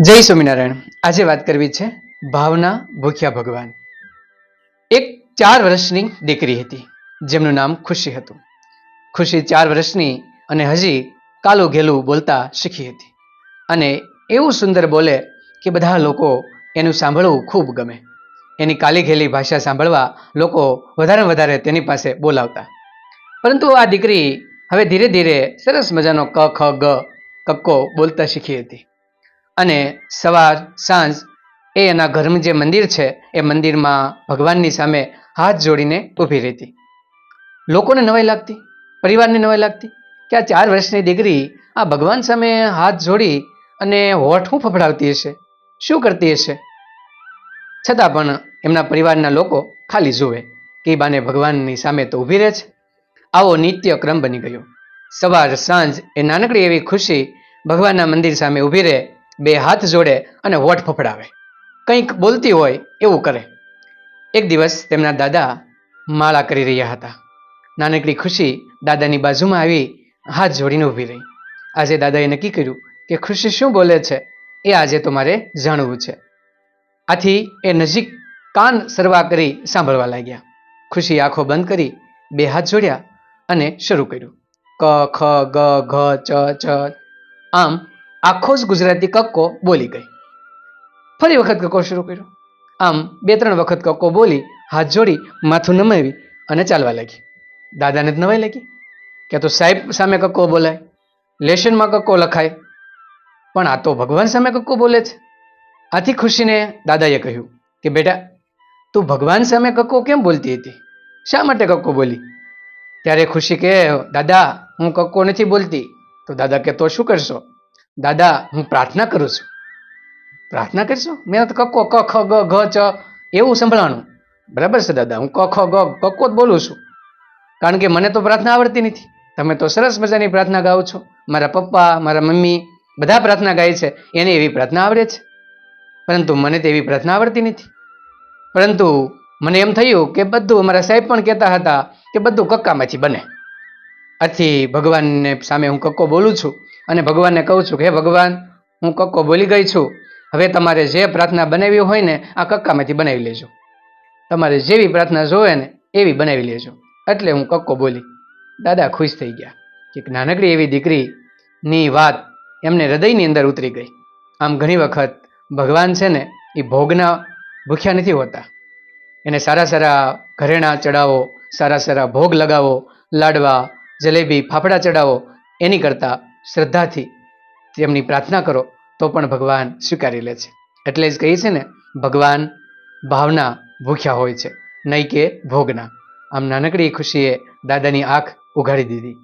જય સ્વામિનારાયણ. આજે વાત કરવી છે ભાવના ભૂખ્યા ભગવાન. એક ચાર વર્ષની દીકરી હતી, જેમનું નામ ખુશી હતું. ખુશી ચાર વર્ષની અને હજી કાલું ઘેલું બોલતા શીખી હતી. અને એવું સુંદર બોલે કે બધા લોકો એનું સાંભળવું ખૂબ ગમે. એની કાલી ઘેલી ભાષા સાંભળવા લોકો વધારે વધારે તેની પાસે બોલાવતા. પરંતુ આ દીકરી હવે ધીરે ધીરે સરસ મજાનો ક, ખ, ગ કક્કો બોલતા શીખી હતી. અને સવાર, સાંજ એ એના ઘરનું જે મંદિર છે, એ મંદિરમાં ભગવાનની સામે હાથ જોડીને ઊભી રહેતી. લોકોને નવાઈ લાગતી, પરિવારને નવાઈ લાગતી કે આ ચાર વર્ષની દીકરી આ ભગવાન સામે હાથ જોડી અને હોઠ હું ફફડાવતી હશે? શું કરતી હશે? છતાં પણ એમના પરિવારના લોકો ખાલી જુએ કે બાને ભગવાનની સામે તો ઊભી રહે છે. આવો નિત્ય ક્રમ બની ગયો. સવાર, સાંજ એ નાનકડી એવી ખુશી ભગવાનના મંદિર સામે ઊભી રહે બે હાથ જોડે અને હોઠ ફફડાવે. કંઈક બોલતી હોય એવું કરે. એક દિવસ તેમના દાદા માળા કરી રહ્યા હતા. નાનકડી ખુશી દાદાની બાજુમાં આવી હાથ જોડીને ઊભી રહી. આજે દાદાએ નક્કી કર્યું કે ખુશી શું બોલે છે એ આજે તો મારે જાણવું છે. આથી એ નજીક કાન સરવા કરી સાંભળવા લાગ્યા. ખુશી આંખો બંધ કરી બે હાથ જોડ્યા અને શરૂ કર્યું. ક, ખ, ગ, ઘ, ચ ચ. આમ આખો જ ગુજરાતી કક્કો બોલી ગઈ. ફરી વખત કક્કો શરૂ કર્યો. આમ બે ત્રણ વખત કક્કો બોલી હાથ જોડી માથું નમાવી અને ચાલવા લાગી. દાદાને જ નવાઈ લાગી. કે તો સાહેબ સામે કક્કો બોલાય, લેશનમાં કક્કો લખાય. પણ આ તો ભગવાન સામે કક્કો બોલે છે. આથી ખુશીને દાદાએ કહ્યું કે બેટા, તું ભગવાન સામે કક્કો કેમ બોલતી હતી? શા માટે કક્કો બોલી? ત્યારે ખુશી કે, દાદા, હું કક્કો નથી બોલતી. તો દાદા કે, તો શું કરશો? દાદા, હું પ્રાર્થના કરું છું. પ્રાર્થના કરશો? મેં તો કક્કો ક ખ ગ, ઘ, ચ એવું સંભળાણું. બરાબર છે, દાદા, હું ક ખ ગ, કક્કો જ બોલું છું. કારણ કે મને તો પ્રાર્થના આવડતી નથી. તમે તો સરસ મજાની પ્રાર્થના ગાઓ છો. મારા પપ્પા, મારા મમ્મી બધા પ્રાર્થના ગાય છે. એને એવી પ્રાર્થના આવડે છે. પરંતુ મને તો એવી પ્રાર્થના આવડતી નથી. પરંતુ મને એમ થયું કે બધું અમારા સાહેબ પણ કહેતા હતા કે બધું કક્કામાંથી બને. આથી ભગવાનને સામે હું કક્કો બોલું છું. અને ભગવાનને કહું છું કે, હે ભગવાન, હું કક્કો બોલી ગઈ છું. હવે તમારે જે પ્રાર્થના બનાવી હોય ને, આ કક્કામાંથી બનાવી લેજો. તમારે જેવી પ્રાર્થના જોવે ને, એવી બનાવી લેજો. એટલે હું કક્કો બોલી. દાદા ખુશ થઈ ગયા. કે નાનકડી એવી દીકરીની વાત એમને હૃદયની અંદર ઉતરી ગઈ. આમ ઘણી વખત ભગવાન છે ને, એ ભોગના ભૂખ્યા નથી હોતા. એને સારા સારા ઘરેણાં ચડાવો, સારા સારા ભોગ લગાવો, લાડવા, જલેબી, ફાફડા ચડાવો, એની કરતાં શ્રદ્ધાથી તેમની પ્રાર્થના કરો, તો પણ ભગવાન સ્વીકારી લે છે. એટલે જ કહીએ છે ને, ભગવાન ભાવના ભૂખ્યા હોય છે, નહીં કે ભોગના. આમ નાનકડી ખુશીએ દાદાની આંખ ઉઘાડી દીધી.